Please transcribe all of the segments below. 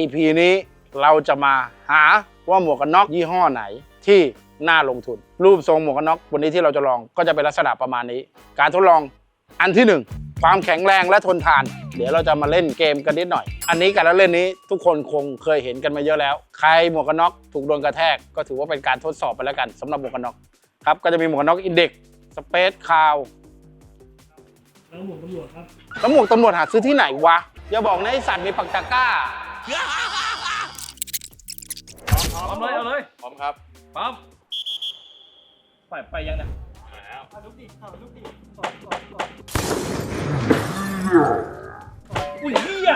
EP นี้เราจะมาหาว่าหมวกกันน็อกยี่ห้อไหนที่น่าลงทุน รูปทรงหมวกกันน็อกวันนี้ที่เราจะลองก็จะเป็นลักษณะประมาณนี้ การทดลองอันที่หนึ่งความแข็งแรงและทนทาน เดี๋ยวเราจะมาเล่นเกมกันนิดหน่อย อันนี้การละเล่นนี้ทุกคนคงเคยเห็นกันมาเยอะแล้ว ใครหมวกกันน็อกถูกโดนกระแทกก็ถือว่าเป็นการทดสอบไปแล้วกันสำหรับหมวกกันน็อกครับก็จะมีหมวกกันน็อกอินเด็กสเปซคาวแล้วหมวกตำรวจครับแล้วหมวกตำรวจหาซื้อที่ไหนวะอย่าบอกนะไอสัตว์มีปักตะกร้า พร้อมเลยเอาเลยพร้อมครับพร้อมไปไปยังเนี่ยอุ้ยเฮีย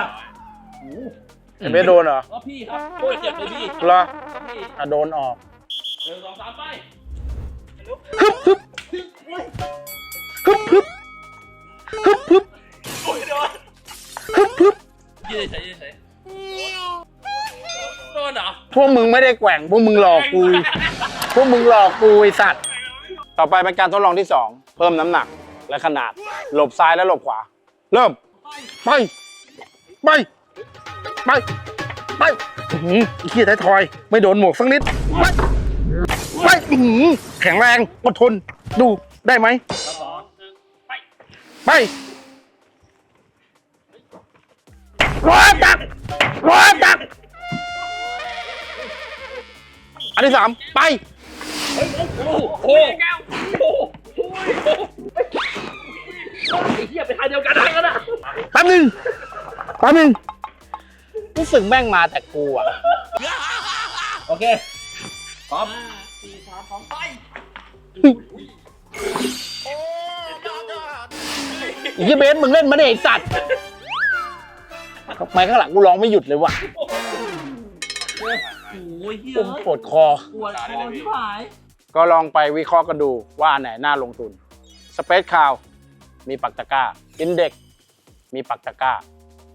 โอ้โหไอเบสโดนเหรออ๋อพี่ครับโอ้ยเจ็บเลยพี่เหรอครับพี่อะโดนออกหนึ่งสองสามไปฮึบฮึบฮึบฮึบฮึบฮึบโอ้ยโดนฮึบฮึบยืดเฉยยืดเฉยโดนเหรอ พวกมึงไม่ได้แกว่งพวกมึงหลอกกู พวกมึงหลอกกูไอสัตว์ ต่อไปเป็นการทดลองที่สองเพิ่มน้ำหนักและขนาด หลบซ้ายและหลบขวา เริ่ม ไป ไป ไป ไปอื้อหือไอ้เหี้ยท้ายทอย ไม่โดนหมวกสักนิด ไป ไปอื้อหือแข็งแรงอดทน ดูได้ไหม ไป ไปร้อยตักร้อยตัก นที่สามไป โอ้โหแก้วโอ้โหไอ้เหี้ยไปทางเดียวกันได้กันนะแป๊บหนึ่งแป๊บหนึ่งรู้สึกแม่งมาแต่กูอะ โอเคพร้อมสี่สามสองไปไอ้เหี้ยเบสมึงเล่นมาเนี่ยไอ้สัตว์ทำไมข้างหลังกูร้องไม่หยุดเลยว่ะ โอ้ยเหี้ยผมปวดคอ ปวดคอที่หายก็ลองไปวิเคราะห์กันดูว่าอันไหนน่าลงทุนสเปซคาวมีปักตะกร้าอินเด็กมีปักตะกร้า